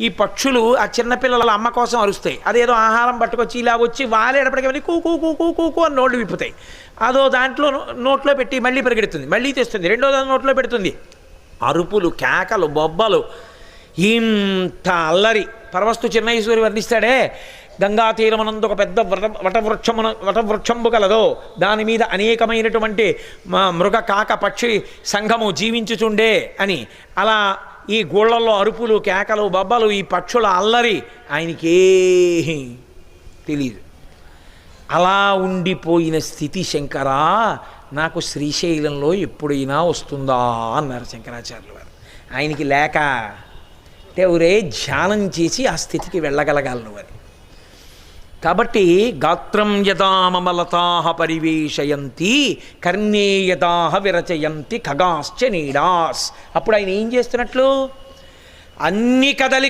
ఈ పక్షులు ఆ చిన్నపిల్లల అమ్మ కోసం అరుస్తాయి. అదేదో ఆహారం పట్టుకొచ్చి ఇలా వచ్చి వాలేటప్పటికీ కూ కూ కూ కూ కూ అని నోళ్ళు విప్పుతాయి. అదో దాంట్లో నోట్లో పెట్టి మళ్ళీ పరిగెడుతుంది. మళ్ళీ తెస్తుంది. రెండో దాని నోట్లో పెడుతుంది. అరుపులు కేకలు బొబ్బలు ఇంత అల్లరి. పరవస్తు చిన్నైశ్వరి వర్ణిస్తాడే గంగా తీరమనందు ఒక పెద్ద వట వటవృక్షమున వటవృక్షంబు కలదో దాని మీద అనేకమైనటువంటి మ- మృగ కాక పక్షి సంఘము జీవించుచుండే అని. అలా ఈ గోళ్ళలో అరుపులు కేకలు బబ్బలు ఈ పక్షుల అల్లరి ఆయనకే తెలియదు అలా ఉండిపోయిన స్థితి శంకరా నాకు శ్రీశైలంలో ఎప్పుడైనా వస్తుందా అన్నారు శంకరాచార్యులు వారు. ఆయనకి లేక అంటే ఒరే ధ్యానం చేసి ఆ స్థితికి వెళ్ళగలగాలను వారు కాబట్టి గాత్రం యథామలతా పరివేశయంతి కర్ణే యథా విరచయంతి ఖగాశ్చ నీడాస్. అప్పుడు ఆయన ఏం చేస్తున్నట్లు? అన్ని కదలికలు